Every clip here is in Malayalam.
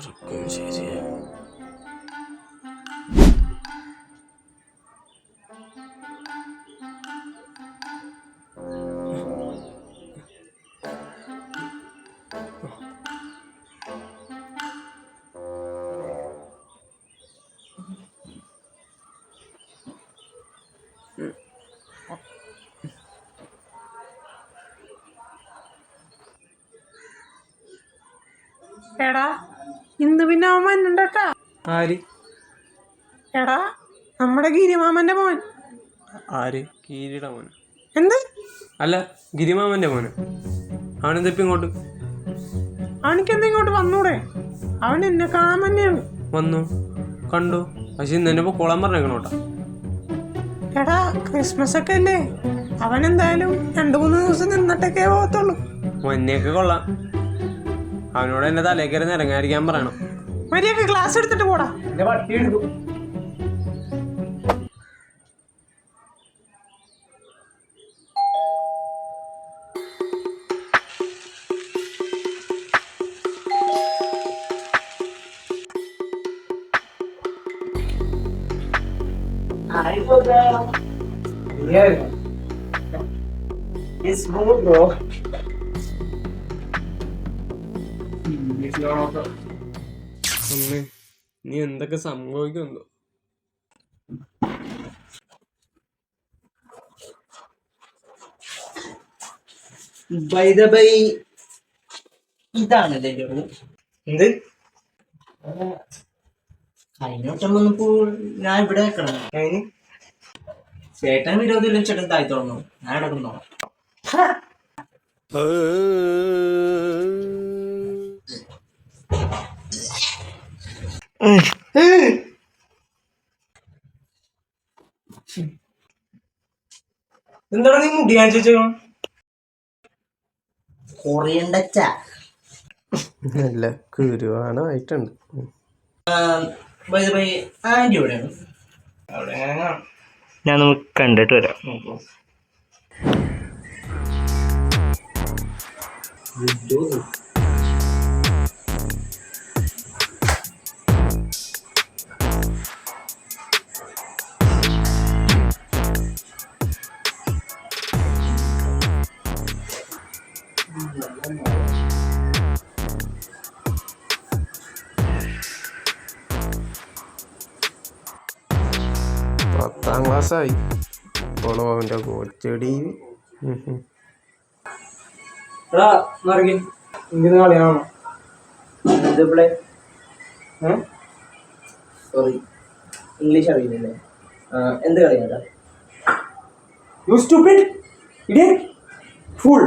조금 세지. എടാ ഇന്ന് പിന്നെ അവൻ വന്നിണ്ടട്ടാ ആര്? എടാ നമ്മുടെ ഗിരിമാമന്റെ മോൻ. ആര്? കീരിയുടെ മോൻ. എന്ത്? അല്ല ഗിരിമാമന്റെ മോന്. അവനെന്തിപ്പം ഇങ്ങോട്ട്? അവനിക്കെന്താ ഇങ്ങോട്ട് വന്നൂടെ? അവൻ എന്നെ കാണാൻ തന്നെയാണ് വന്നു. കണ്ടു. പക്ഷെ ഇന്ന് എന്നെ കുളം പറഞ്ഞേക്കണോട്ടാ എടാ ക്രിസ്മസ് ഒക്കെ അല്ലേ? അവൻ എന്തായാലും രണ്ടു മൂന്ന് ദിവസം നിന്നിട്ടൊക്കെ പോകത്തുള്ളൂ. മഞ്ഞയൊക്കെ കൊള്ളാം. അവനോട് എന്നെ തലേക്കറി ഇറങ്ങാതിരിക്കാൻ പറയണം. മര്യാദയ്ക്ക് ക്ലാസ് എടുത്തിട്ട് പോടാ. അമ്മേ നീ എന്തൊക്കെ സംഭവിക്കുന്നുണ്ടോ? ബൈദബൈ ഇതാണല്ലേ എന്ത്? കഴിഞ്ഞ ഞാൻ ഇവിടെ വെക്കണം അതിന് ചേട്ടൻ വിരോധമില്ല ചേട്ടൻ തായി തോന്നുന്നു ഞാൻ ഇടക്കുന്നോ എന്താണ് നീ മുടി ഞാൻ കൊറിയണ്ടച്ച നല്ല കുരുവാണമായിട്ടുണ്ട് ബൈ ബൈ ആന്റി എവിടെയാണ്? ഞാൻ നമുക്ക് കണ്ടിട്ട് വരാം. പത്താം ക്ലാസ്സായി. ഇപ്പോഴും അവന്റെ കോച്ചടി സോറി ഇംഗ്ലീഷ് അറിയില്ലേ എന്ത് കളിയാ യു ഫുൾ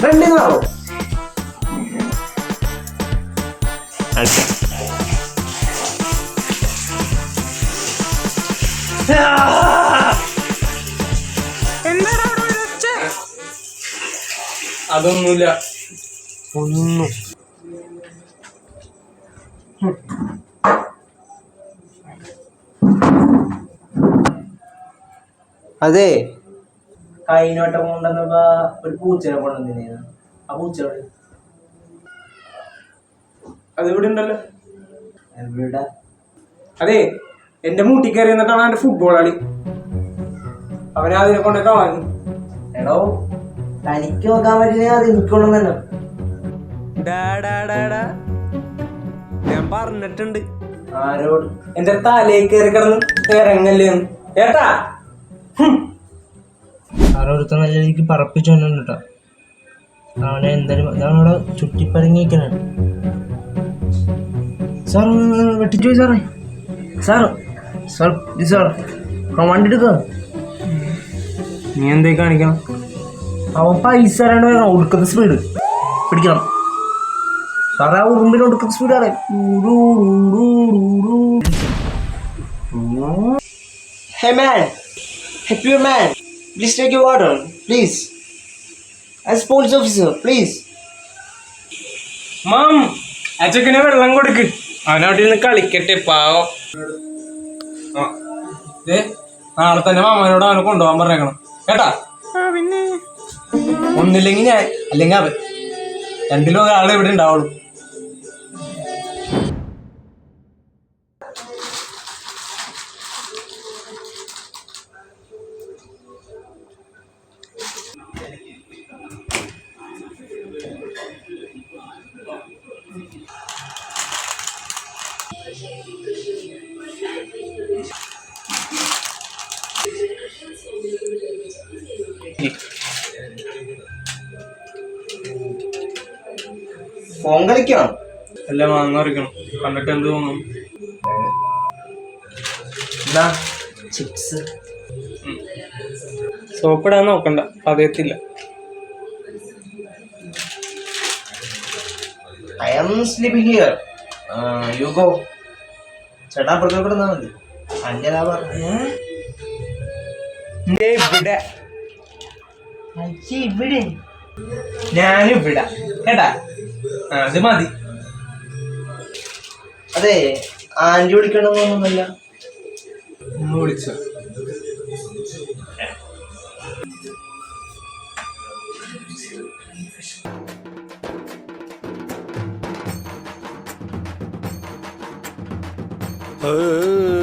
ഫ്രണ്ടിന്നാണോ ആണോ അതൊന്നുമില്ല. ഒന്നും. അതെ. കഴിഞ്ഞോട്ടം കൊണ്ടുവന്നപ്പോ ഒരു പൂച്ചനെ കൊണ്ടുവന്നിരുന്നു ആ പൂച്ച എവിടെ? അതിവിടെ ഉണ്ടല്ലോ? എവിടെ? അതെ എന്റെ മൂട്ടി കയറി എന്നിട്ടാണ് എന്റെ ഫുട്ബോൾ കളി. അവനെ അതിനെ കൊണ്ട് എടോ തനിക്ക് നോക്കാൻ പറ്റില്ല? അത് എനിക്കൊന്നും തന്നെ ഞാൻ പറഞ്ഞിട്ടുണ്ട്. ആരോട്? എന്റെ തലയിൽ കയറി കിടന്ന് ഇറങ്ങല്ലേ എന്ന്. ഹും. ആരോടുത്ത നല്ല രീതിക്ക് പറപ്പിച്ചു പറപ്പിച്ചോണ്ട് കേട്ടോ അവനെ എന്തായാലും ഇതാണ് അവിടെ ചുറ്റിപ്പരങ്ങിയിരിക്കണ സാർ വെട്ടിച്ചു സാറേ. സാർ സാർ സാർ വണ്ടി എടുക്കാം. നീ എന്തേ കാണിക്കണം? അവൻ പൈസ തരാണ്ട് ഒടുക്കുന്ന സ്പീഡ് പിടിക്കണം. സാറേ ആ ഉറുമ്പിന് ഒടുക്കുന്ന സ്പീഡ് അറിയാം man, man happy man. Please take your water, please. As police officer, please. Ma'am ആ ചെക്കനെ വെള്ളം കൊടുക്ക് അവനവിടെ നിന്ന് കളിക്കട്ടെ പാവം. ദേ, നാളെ തന്നെ മാമനോട് അവനെ കൊണ്ടുപോകാൻ പറഞ്ഞേക്കണം കേട്ടാ ആ പിന്നെ ഒന്നില്ലെങ്കിൽ ഞാൻ അല്ലെങ്കിൽ അവൻ രണ്ടിലും ഒരാളെ ഇവിടെ ഉണ്ടാവുള്ളൂ ഫോൺ കളിക്കണം. എല്ലാം വാങ്ങാൻ പറിക്കണം കണ്ടിട്ട് എന്ത് തോന്നും? എന്താ ചിപ്സ്. സോപ്പിടാൻ നോക്കണ്ട. പതയത്തില്ല I am sleeping here you go ചേട്ടാ അപ്പുറത്തേക്ക് കിടന്നാ മതി. അഞ്ചതാ പറഞ്ഞു ഇവിടെ. ഇവിടെ. ഞാനും ഇവിടെ കേട്ടാ അത് മതി. അതെ ആന്റി വിളിക്കണമെന്നൊന്നുമല്ല. ഒന്ന് വിളിച്ചോ. ഏ